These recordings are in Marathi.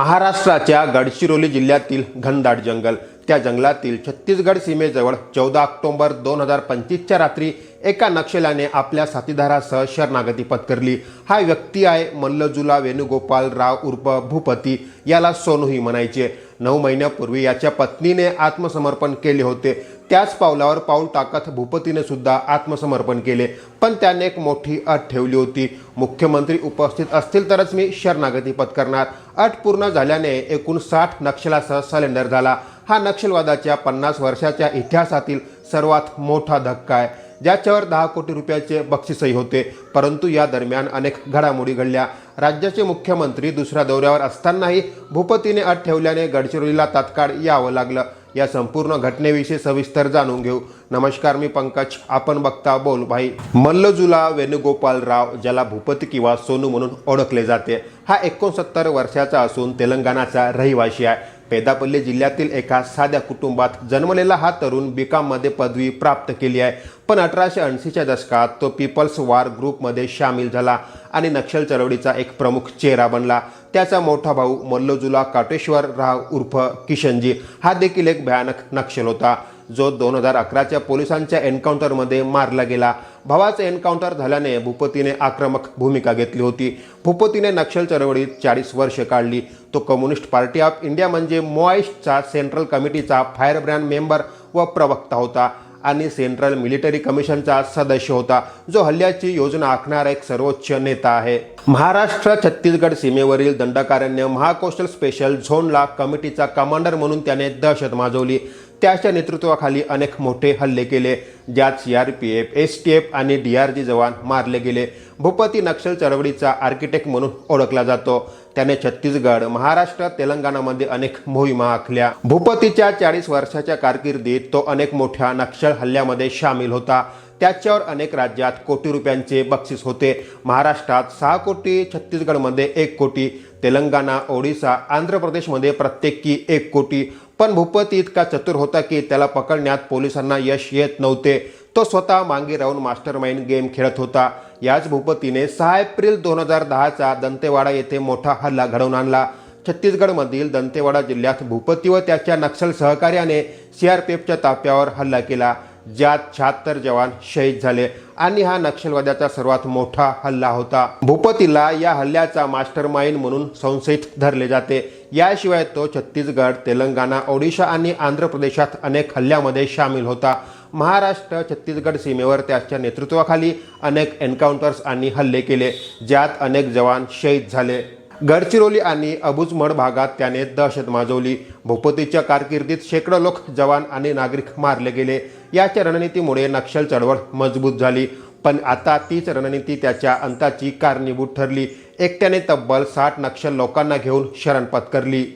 महाराष्ट्राच्या गडचिरोली जिल्ह्यातील घनदाट जंगल. त्या जंगलातील छत्तीसगड सीमेजवळ चौदा ऑक्टोबर दोन हजार पंचवीसच्या रात्री एका नक्षल्याने आपल्या साथीदारासह शरणागती पत्करली. हा व्यक्ती आहे मल्लजुला वेणुगोपाल राव उर्फ भूपती. याला सोनूही म्हणायचे. नऊ महिन्यापूर्वी याच्या पत्नीने आत्मसमर्पण केले होते. त्याच पावलावर पाऊल टाकत भूपतीने सुद्धा आत्मसमर्पण केले. पण त्याने एक मोठी अट ठेवली होती. मुख्यमंत्री उपस्थित असतील तरच मी शरणागती पत्करणार. अट पूर्ण झाल्याने एकूण साठ नक्षलासह सलेंडर झाला. हा नक्षलवादाच्या पन्नास वर्षाच्या इतिहासातील सर्वात मोठा धक्का आहे. ज्याच्यावर दहा कोटी रुपयाचे बक्षीसही होते. परंतु या दरम्यान अनेक घडामोडी घडल्या. राज्याचे मुख्यमंत्री दुसऱ्या दौऱ्यावर असतानाही भूपतीने अट ठेवल्याने गडचिरोलीला तात्काळ यावं लागलं. या संपूर्ण घटनेविषयी सविस्तर जाणून घेऊ. नमस्कार मी पंकज. आपण बघता बोल भाई. मल्लजुला वेणुगोपाल राव ज्याला भूपती किंवा सोनू म्हणून ओळखले जाते हा एकोणसत्तर वर्षाचा असून तेलंगणाचा रहिवासी आहे. पेदापल्ली जिल्ह्यातील एका साध्या कुटुंबात जन्मलेला हा तरुण बीकॉममध्ये पदवी प्राप्त केली आहे. पण अठराशे ऐंशीच्या दशकात तो पीपल्स वार ग्रुपमध्ये सामील झाला आणि नक्षल चळवळीचा एक प्रमुख चेहरा बनला. त्याचा मोठा भाऊ मल्लोजुला काटेश्वर राव उर्फ किशनजी. हा देखील एक भयानक नक्षल होता. जो दोन हजार अकराच्या पोलिसांच्या एन्काउंटरमध्ये मारला गेला. भावाचं एन्काउंटर झाल्याने भूपतीने आक्रमक भूमिका घेतली होती. भूपतीने नक्षल चळवळीत चाळीस वर्ष काढली. तो कम्युनिस्ट पार्टी ऑफ इंडिया म्हणजे मोआईस्टचा सेंट्रल कमिटीचा फायरब्रँड मेंबर व प्रवक्ता होता आणि सेंट्रल मिलिटरी कमिशनचा सदस्य होता. जो हल्ल्याची योजना आखणारा एक सर्वोच्च नेता आहे. महाराष्ट्र छत्तीसगड सीमेवरील दंडकारण्य महाकोस्टल स्पेशल झोनला कमिटीचा कमांडर म्हणून त्याने दहशत माजवली. त्याच्या नेतृत्वाखाली अनेक मोठे हल्ले केले ज्यात C R P F S T F आणि डी आर जी जवान मारले गेले. भूपती नक्षल चळवळीचा आर्किटेक्ट म्हणून ओळखला जातो. त्याने छत्तीसगड महाराष्ट्र तेलंगणामध्ये अनेक मोहिमा आखल्या. भूपतीच्या चाळीस वर्षाच्या कारकिर्दीत तो अनेक मोठ्या नक्षल हल्ल्यामध्ये सामील होता. त्याच्यावर अनेक राज्यात कोटी रुपयांचे बक्षीस होते. महाराष्ट्रात सहा कोटी छत्तीसगडमध्ये एक कोटी तेलंगणा ओडिसा आंध्र प्रदेशमध्ये प्रत्येकी एक कोटी. पण भूपती इतका चतुर होता की त्याला पकडण्यात पोलिसांना यश येत नव्हते. तो स्वतः मागे राहून मास्टर माइंड गेम खेळत होता. याच भूपतीने सहा एप्रिल दोन हजार दहाचा दंतेवाडा येथे मोठा हल्ला घडवून आणला. छत्तीसगडमधील दंतेवाडा जिल्ह्यात भूपती व त्याच्या नक्षल सहकार्याने सीआरपीएफच्या ताफ्यावर हल्ला केला. ज्यात शहात्तर जवान शहीद झाले. आणि हा नक्षलवाद्याचा सर्वात मोठा हल्ला होता. भूपतीला या हल्ल्याचा मास्टर माइंड म्हणून संशयित धरले जाते. याशिवाय तो छत्तीसगड तेलंगणा ओडिशा आणि आंध्र प्रदेशात अनेक हल्ल्यामध्ये सामील होता. महाराष्ट्र छत्तीसगड सीमेवर त्याच्या नेतृत्वाखाली अनेक एन्काउंटर्स आणि हल्ले केले ज्यात अनेक जवान शहीद झाले. गडचिरोली आणि अबुजमड भागात त्याने दहशत माजवली. भूपतीच्या कारकिर्दीत शेकडो लोक जवान आणि नागरिक मारले गेले. याच्या रणनीतीमुळे नक्षल चळवळ मजबूत झाली. पण आता तीच रणनीती त्याच्या अंताची कारणीभूत ठरली. एकट्याने तब्बल साठ नक्षल लोकांना घेऊन शरण पत्करली.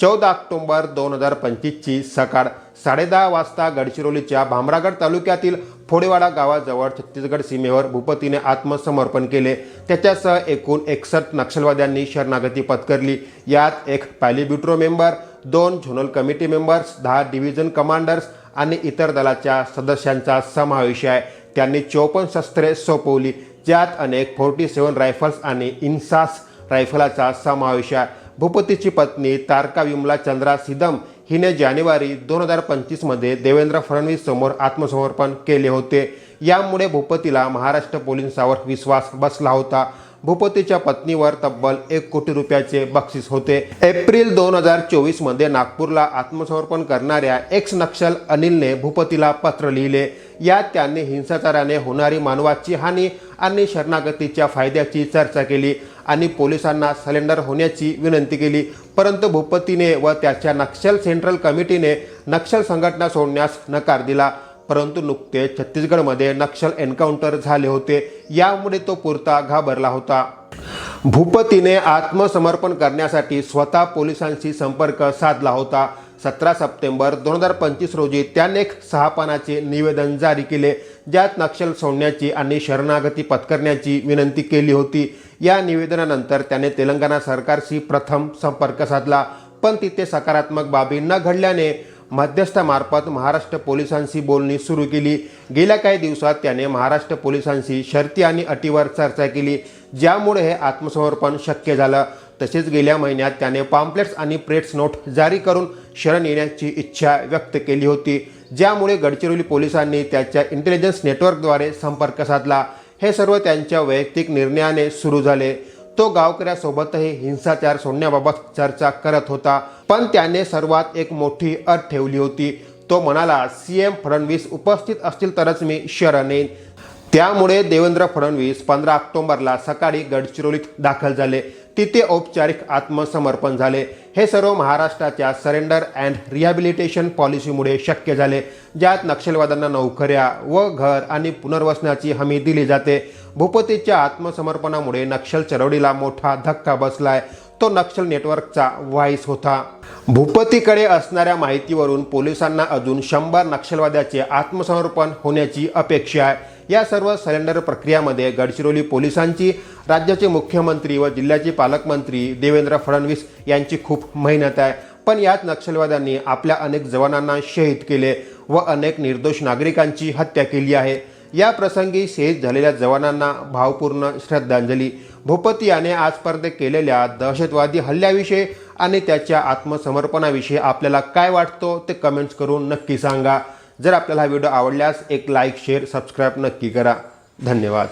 चौदा ऑक्टोंबर दोन हजार पंचवीसची सकाळ साडेदहा वाजता गडचिरोलीच्या भामरागड तालुक्यातील फोडेवाडा गावाजवळ छत्तीसगड सीमेवर भूपतीने आत्मसमर्पण केले. त्याच्यासह एकूण एकसष्ट नक्षलवाद्यांनी शरणागती पत्करली. यात एक पॅलिब्युट्रो मेंबर दोन झोनल कमिटी मेंबर्स दहा डिव्हिजन कमांडर्स आणि इतर दलाच्या सदस्यांचा समावेश आहे. त्यांनी चोपन्न शस्त्रे सोपवली ज्यात अनेक फोर्टी सेवन रायफल्स आणि इन्सास रायफलाचा समावेश आहे. भूपतीची पत्नी तारका विमला चंद्रा सिदम हिने जानेवारी दोन हजार पंचवीसमध्ये देवेंद्र फडणवीस समोर आत्मसमर्पण केले होते. यामुळे भूपतीला महाराष्ट्र पोलिसांवर विश्वास बसला होता. भूपतीच्या पत्नीवर तब्बल एक कोटी रुपयाचे बक्षीस होते. एप्रिल दोन हजार चोवीसमध्ये नागपूरला आत्मसमर्पण करणाऱ्या एक्स नक्षल अनिलने भूपतीला पत्र लिहिले. यात त्यांनी हिंसाचाराने होणारी मानवाची हानी आणि शरणागतीच्या फायद्याची चर्चा केली. आणि पोलिसांना सलेंडर होण्याची विनंती केली. परंतु भूपतीने व त्याच्या नक्षल सेंट्रल कमिटीने नक्षल संघटना सोडण्यास नकार दिला. परंतु नुकतेच छत्तीसगडमध्ये नक्षल एन्काउंटर झाले होते. यामुळे तो पुरता घाबरला होता. भूपतीने आत्मसमर्पण करण्यासाठी स्वतः पोलिसांशी संपर्क साधला होता. सतरा सप्टेंबर दोन हजार पंचवीस रोजी त्याने एक सहा पानाचे निवेदन जारी केले ज्यात नक्षल सोडण्याची आणि शरणागती पत्करण्याची विनंती केली होती. या निवेदनानंतर त्याने तेलंगणा सरकारशी प्रथम संपर्क साधला पण तिथे सकारात्मक बाबी न घडल्याने मध्यस्थामार्फत महाराष्ट्र पोलिसांशी बोलणी सुरू केली. गेल्या काही दिवसात त्याने महाराष्ट्र पोलिसांशी शर्ती आणि अटीवर चर्चा केली ज्यामुळे हे आत्मसमर्पण शक्य झालं. तसेच गेल्या महिन्यात त्याने पॉम्पलेट्स आणि प्रेट्स नोट जारी करून शरण येण्याची इच्छा व्यक्त केली होती. ज्यामुळे गडचिरोली पोलिसांनी त्याच्या इंटेलिजन्स नेटवर्कद्वारे संपर्क साधला. हे सर्व त्यांच्या वैयक्तिक निर्णयाने सुरू झाले. तो गावकऱ्यासोबतही हिंसाचार सोडण्याबाबत चर्चा करत होता. पण त्याने सर्वात एक मोठी अट ठेवली होती. तो म्हणाला सी एम फडणवीस उपस्थित असतील तरच मी शरण येईन. त्यामुळे देवेंद्र फडणवीस पंधरा ऑक्टोबरला सकाळी गडचिरोलीत दाखल झाले. तिथे औपचारिक आत्मसमर्पण झाले. हे सर्व महाराष्ट्राच्या सरेंडर अँड रिहॅबिलिटेशन पॉलिसीमुळे शक्य झाले ज्यात नक्षलवाद्यांना नोकऱ्या व घर आणि पुनर्वसनाची हमी दिली जाते. भूपतीच्या आत्मसमर्पणामुळे नक्षल चळवळीला मोठा धक्का बसलाय. तो नक्षल नेटवर्कचा व्हाईस होता. भूपतीकडे असणाऱ्या माहितीवरून पोलिसांना अजून शंभर नक्षलवाद्याचे आत्मसमर्पण होण्याची अपेक्षा आहे. या सर्व सरेंडर प्रक्रियामध्ये गडचिरोली पोलिसांची राज्याचे मुख्यमंत्री व जिल्ह्याचे पालकमंत्री देवेंद्र फडणवीस यांची खूप मेहनत आहे. पण याच नक्षलवाद्यांनी आपल्या अनेक जवानांना शहीद केले व अनेक निर्दोष नागरिकांची हत्या केली आहे. या प्रसंगी शहीद झालेल्या जवानांना भावपूर्ण श्रद्धांजली. भूपती याने आजपर्यंत केलेल्या दहशतवादी हल्ल्याविषयी आणि त्याच्या आत्मसमर्पणाविषयी आपल्याला काय वाटतो ते कमेंट्स करून नक्की सांगा. जर आपल्याला हा व्हिडिओ आवडल्यास एक लाईक शेअर सबस्क्राईब नक्की करा. धन्यवाद.